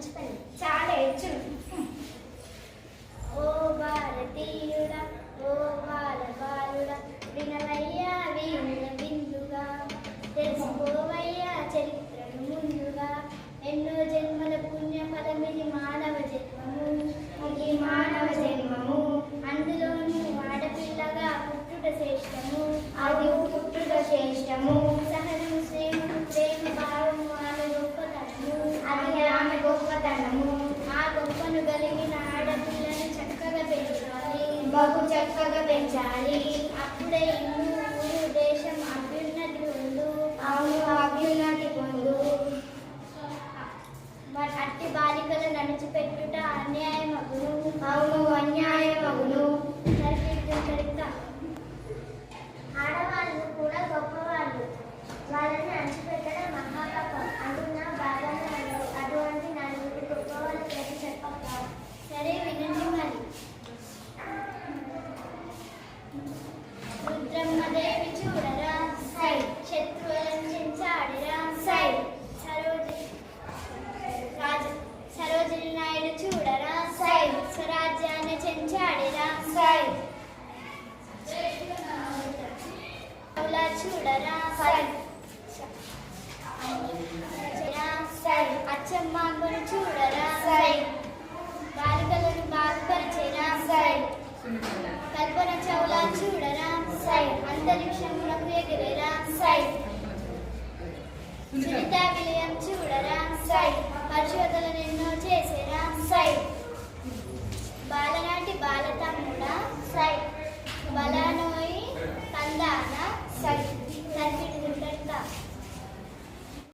మంచి పని చాలా ఎచ్చు ఓ భారతీయుల ఓ గొప్పదనము ఆ గొప్పను కలిగిన ఆడపిల్లను చక్కగా పెంచాలి. బహు చక్కగా పెంచాలి. అప్పుడే ఇల్లు ఊరు దేశం అభ్యున్నతి ఉండు. అవును చూడరా అచ్చమ్మ అమ్మను చూడరా బాలికలను బాగుపరచేరా కల్పన చౌలా చూడరా అంతరిక్షములకు ఎగిరేరా సునీత విలయం చూడరా పరిశోధన